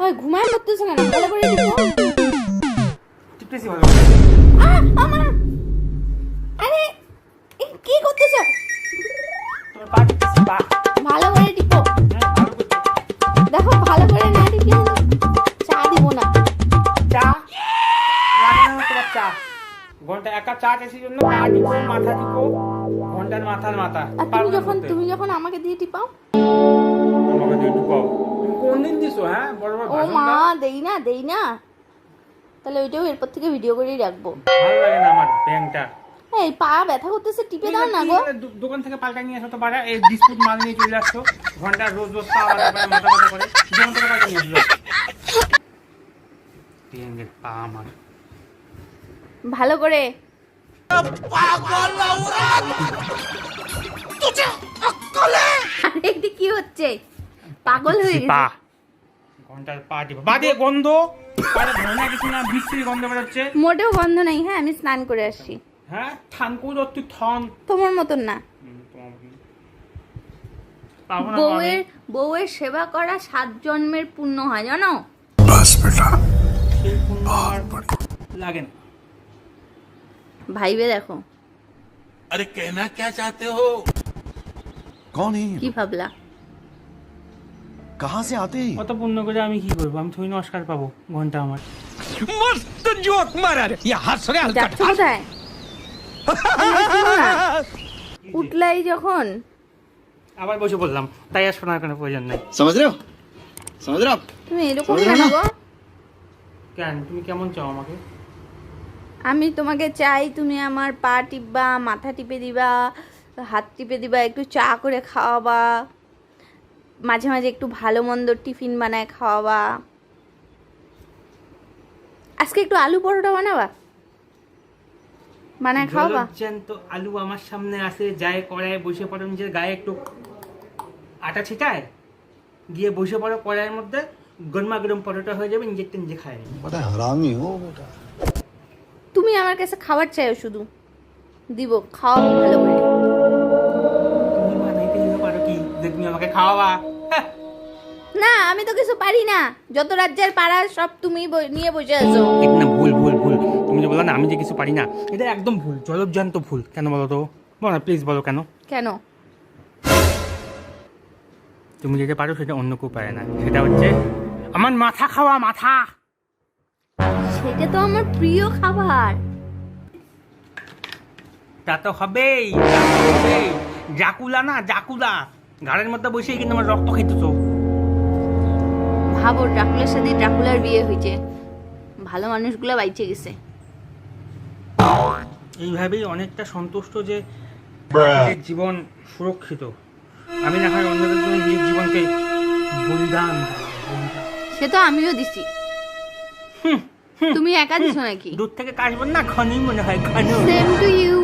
ওই ঘুমায় করতেছে কেন? ভালো করে টিপো টিপতেছি ভালো আমার আরে এ কি করতেছো? তোমার পা টিপতেছি পা। ভালো করে টিপো। হ্যাঁ, করছ। দেখো ভালো করে না টিপলে চা দিব না। চা? লাগে না তোমার চা। ঘণ্টা একা চা চাষির জন্য পা টিপো মাথা টিপো। ঘণ্টার মাথার মাথা। আর তুমি যখন তুমি যখন আমাকে দিয়ে টিপাও। আমাকে দিয়ে টিপাও। কোন দিন দিছো হ্যাঁ? বড় বড় ও মা দেই না দেই না। তাহলে ওইটাও এরপর থেকে ভিডিও করেই রাখব। ভালো লাগে না আমার ব্যাংকটা। এই পা ব্যথা করতেছে টিপে দাও না গো। দোকান থেকে পাল্টা নিয়ে আসো তো বাড়া এই বিস্কুট মাল নিয়ে চলে আসছো। ঘণ্টা রোজ রোজ পা ব্যথা করে মাথা ব্যথা করে। দোকান থেকে পাল্টা নিয়ে ব্যাংকের পা আমার। ভালো করে। আরে এটি কি হচ্ছে? পাগল হয়ে পা গেছে ঘন্টার পা টিপা পা দিয়ে গন্ধ পায়ে ধরে না কিছু না বিশ্রী গন্ধ বেরোচ্ছে মোটেও গন্ধ নাই হ্যাঁ আমি স্নান করে আসছি হ্যাঁ থানকু দত্তু থন তোমার মতন না হুম, তোমার মতন। পাবো না বউয়ের বউয়ের সেবা করা সাত জন্মের পুণ্য হয় জানো बस बेटा সেই পুণ্য আমার লাগে না ভাইবে দেখো अरे कहना क्या चाहते हो कौन है কি ভাবলা कहाँ से आते हैं কত পুণ্য করে আমি কি করবো আমি থই নমস্কার পাবো ঘন্টা আমার मस्त जोक मारा रे या हंस रहे हल्का যাচ্ছ কোথায় এই শোনো না, উঠলাই যখন আবার বসে পড়লাম তাই আর শোনার কোনো প্রয়োজন নেই समझ रहे हो समझ रहे हो आप তুমি এরকম শোনো কেন না। গো কেন তুমি কেমন চাও আমাকে আমি তোমাকে চাই তুমি আমার পা টিপবা মাথা টিপে দিবা হাত টিপে দিবা একটু চা করে খাওয়াবা মাঝে মাঝে একটু ভালো মন্দ টিফিন বানায় খাওয়াবা। আজকে একটু আলু পরোটা বানাবা? বানায় খাওয়াবা? তো আলু আমার সামনে আসে যায় কড়ায় বসে পড়ে নিজের গায়ে একটু আটা ছিটায় গিয়ে বসে পড়ো কড়াইয়ের মধ্যে গরমা গরম পরোটা হয়ে যাবে নিজের নিজে খায় ও তুমি আমার কাছে খাবার চাইও শুধু। দিব খাওয়া ভালো করে। পারো কি যে তুমি আমাকে খাওয়াবা। না আমি তো কিছু পারি না। যত রাজ্যের পাড়া সব তুমি নিয়ে বসে আছো। না ভুল ভুল ভুল। তুমি যে বলো না আমি যে কিছু পারি না এটা একদম ভুল জলজ্জান্ত ভুল। কেন বলো তো? বলো না প্লিজ বলো কেন? কেন? তুমি যেটা পারো সেটা অন্য কেউ পারে না। সেটা হচ্ছে আমার মাথা খাওয়া মাথা। সেটা তো আমার প্রিয় খাবার। তা তো হবেই তা তো হবেই। জাকুলা না জাকুলা ঘাড়ের মধ্যে বসেই কিন্তু আমার রক্ত খেতেছো ভাবো ড্রাকুলার সাথে ড্রাকুলার বিয়ে হয়েছে ভালো মানুষগুলো বাইচে গেছে। এইভাবেই অনেকটা সন্তুষ্ট যে নিজের জীবন সুরক্ষিত। আমি না হয় অন্যদের জন্য নিজের জীবনকে বলিদান সে তো আমিও দিছি। তুমি একা দিছো নাকি? দূর থেকে কাশবেন না খনি মনে হয় খনি সেম টু ইউ